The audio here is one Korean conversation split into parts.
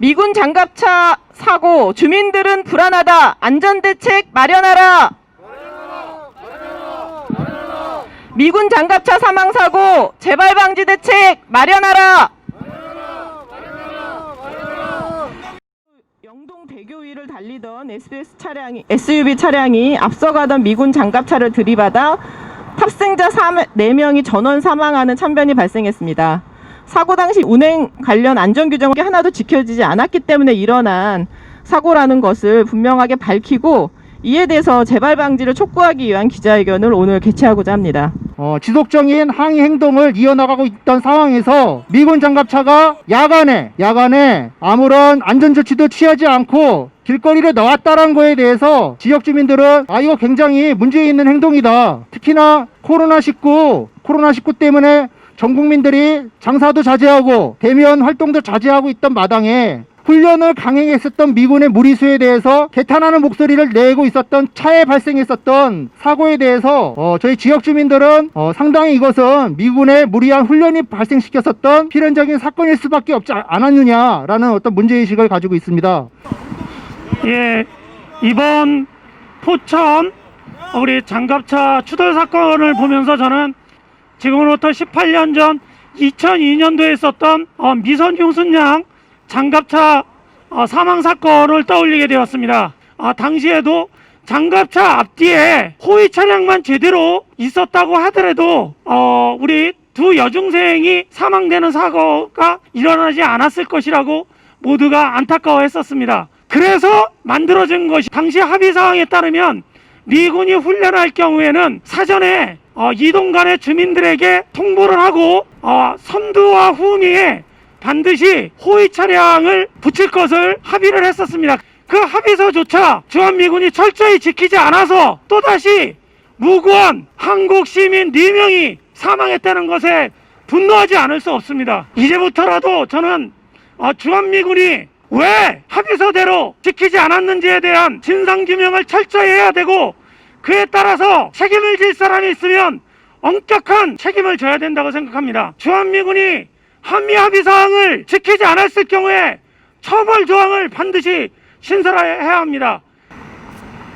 미군 장갑차 사고 주민들은 불안하다. 안전대책 마련하라. 미군 장갑차 사망 사고 재발 방지 대책 마련하라. 영동 대교 위를 달리던 SBS 차량이 SUV 차량이 앞서가던 미군 장갑차를 들이받아 탑승자 4명이 전원 사망하는 참변이 발생했습니다. 사고 당시 운행 관련 안전 규정이 하나도 지켜지지 않았기 때문에 일어난 사고라는 것을 분명하게 밝히고 이에 대해서 재발 방지를 촉구하기 위한 기자회견을 오늘 개최하고자 합니다. 어, 지속적인 항의 행동을 이어나가고 있던 상황에서 미군 장갑차가 야간에 야간에 아무런 안전 조치도 취하지 않고 길거리를 나왔다는 거에 대해서 지역 주민들은 아 이거 굉장히 문제 있는 행동이다. 특히나 코로나19 코로나19 때문에 전 국민들이 장사도 자제하고 대면 활동도 자제하고 있던 마당에 훈련을 강행했었던 미군의 무리수에 대해서 개탄하는 목소리를 내고 있었던 차에 발생했었던 사고에 대해서 어, 저희 지역 주민들은 어, 상당히 이것은 미군의 무리한 훈련이 발생시켰었던 필연적인 사건일 수밖에 없지 않- 않았느냐라는 어떤 문제의식을 가지고 있습니다. 예, 이번 포천 우리 장갑차 추돌 사건을 보면서 저는 지금으로부터 18년 전 2002년도에 있었던 어, 미선 용 순양 장갑차 어, 사망 사건을 떠올리게 되었습니다. 아, 당시에도 장갑차 앞뒤에 호위 차량만 제대로 있었다고 하더라도 어, 우리 두 여중생이 사망되는 사고가 일어나지 않았을 것이라고 모두가 안타까워했었습니다. 그래서 만들어진 것이 당시 합의 사항에 따르면 미군이 훈련할 경우에는 사전에 어, 이동 간의 주민들에게 통보를 하고 어, 선두와 후미에 반드시 호위 차량을 붙일 것을 합의를 했었습니다. 그 합의서조차 주한미군이 철저히 지키지 않아서 또다시 무고한 한국 시민 4명이 사망했다는 것에 분노하지 않을 수 없습니다. 이제부터라도 저는 어, 주한미군이 왜 합의서대로 지키지 않았는지에 대한 진상규명을 철저히 해야 되고 그에 따라서 책임을 질 사람이 있으면 엄격한 책임을 져야 된다고 생각합니다. 주한미군이 한미 합의 사항을 지키지 않았을 경우에 처벌 조항을 반드시 신설해야 합니다.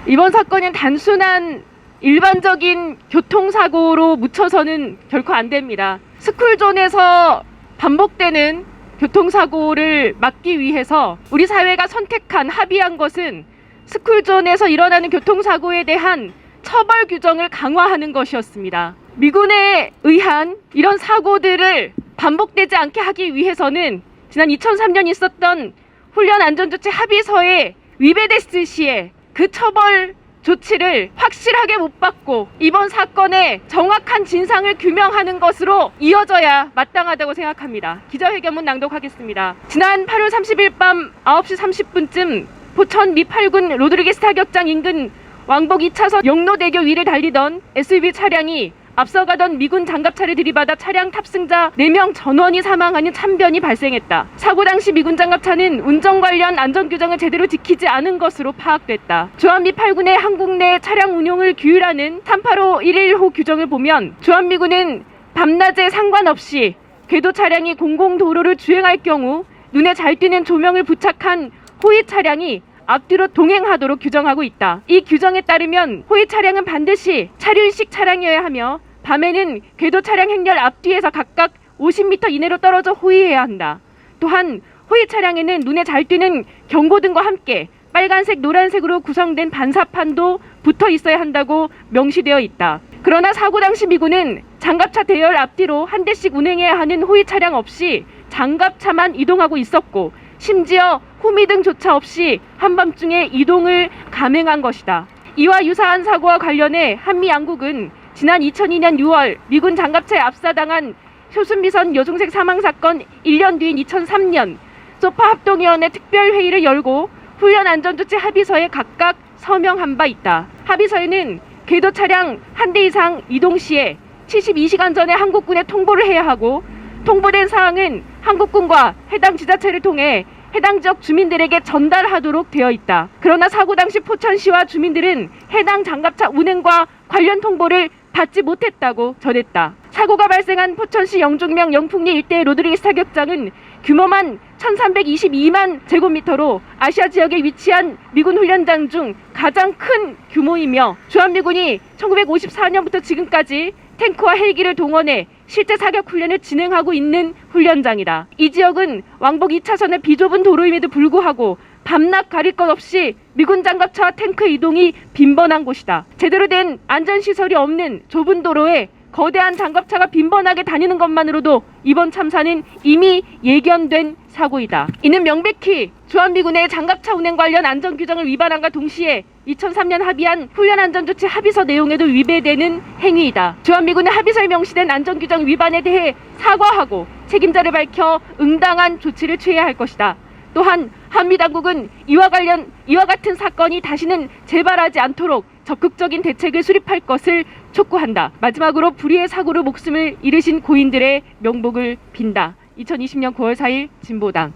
이번 사건은 단순한 일반적인 교통사고로 묻혀서는 결코 안 됩니다. 스쿨존에서 반복되는 교통사고를 막기 위해서 우리 사회가 선택한 합의한 것은 스쿨존에서 일어나는 교통사고에 대한 처벌 규정을 강화하는 것이었습니다. 미군에 의한 이런 사고들을 반복되지 않게 하기 위해서는 지난 2003년 있었던 훈련 안전조치 합의서에 위배됐을 시에 그 처벌 조치를 확실하게 못 받고 이번 사건의 정확한 진상을 규명하는 것으로 이어져야 마땅하다고 생각합니다. 기자회견문 낭독하겠습니다. 지난 8월 30일 밤 9시 30분쯤 포천 미팔군 로드리게스 타격장 인근 왕복 2차선 영로대교 위를 달리던 SUV 차량이 앞서가던 미군 장갑차를 들이받아 차량 탑승자 4명 전원이 사망하는 참변이 발생했다. 사고 당시 미군 장갑차는 운전 관련 안전 규정을 제대로 지키지 않은 것으로 파악됐다. 주한미 8군의 한국 내 차량 운용을 규율하는 385 115 규정을 보면 주한미군은 밤낮에 상관없이 궤도 차량이 공공도로를 주행할 경우 눈에 잘 띄는 조명을 부착한 호위 차량이 앞뒤로 동행하도록 규정하고 있다. 이 규정에 따르면 호위 차량은 반드시 차륜식 차량이어야 하며 밤에는 궤도 차량 행렬 앞뒤에서 각각 50m 이내로 떨어져 호위해야 한다. 또한 호위 차량에는 눈에 잘 띄는 경고등과 함께 빨간색, 노란색으로 구성된 반사판도 붙어 있어야 한다고 명시되어 있다. 그러나 사고 당시 미군은 장갑차 대열 앞뒤로 한 대씩 운행해야 하는 호위 차량 없이 장갑차만 이동하고 있었고 심지어 후미등조차 없이 한밤중에 이동을 감행한 것이다. 이와 유사한 사고와 관련해 한미 양국은 지난 2002년 6월 미군 장갑차에 압사당한 효순미선 여중생 사망 사건 1년 뒤인 2003년 소파 합동위원회 특별회의를 열고 훈련 안전조치 합의서에 각각 서명한 바 있다. 합의서에는 궤도 차량 한 대 이상 이동 시에 72시간 전에 한국군에 통보를 해야 하고 통보된 사항은 한국군과 해당 지자체를 통해 해당 지역 주민들에게 전달하도록 되어 있다. 그러나 사고 당시 포천시와 주민들은 해당 장갑차 운행과 관련 통보를 받지 못했다고 전했다. 사고가 발생한 포천시 영종명 영풍리 일대 로드리게스 타격장은 규모만 1322만 제곱미터로 아시아 지역에 위치한 미군 훈련장 중 가장 큰 규모이며 주한미군이 1954년부터 지금까지 탱크와 헬기를 동원해 실제 사격 훈련을 진행하고 있는 훈련장이다. 이 지역은 왕복 2차선의 비좁은 도로임에도 불구하고 밤낮 가릴 것 없이 미군 장갑차와 탱크 이동이 빈번한 곳이다. 제대로 된 안전시설이 없는 좁은 도로에 거대한 장갑차가 빈번하게 다니는 것만으로도 이번 참사는 이미 예견된 사고이다. 이는 명백히 주한미군의 장갑차 운행 관련 안전 규정을 위반함과 동시에 2003년 합의한 훈련 안전조치 합의서 내용에도 위배되는 행위이다. 주한미군의 합의서에 명시된 안전규정 위반에 대해 사과하고 책임자를 밝혀 응당한 조치를 취해야 할 것이다. 또한 한미 당국은 이와 관련 이와 같은 사건이 다시는 재발하지 않도록 적극적인 대책을 수립할 것을 촉구한다. 마지막으로 불의의 사고로 목숨을 잃으신 고인들의 명복을 빈다. 2020년 9월 4일 진보당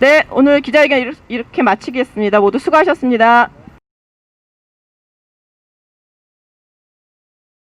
네, 오늘 기자회견 이렇- 이렇게 마치겠습니다. 모두 수고하셨습니다.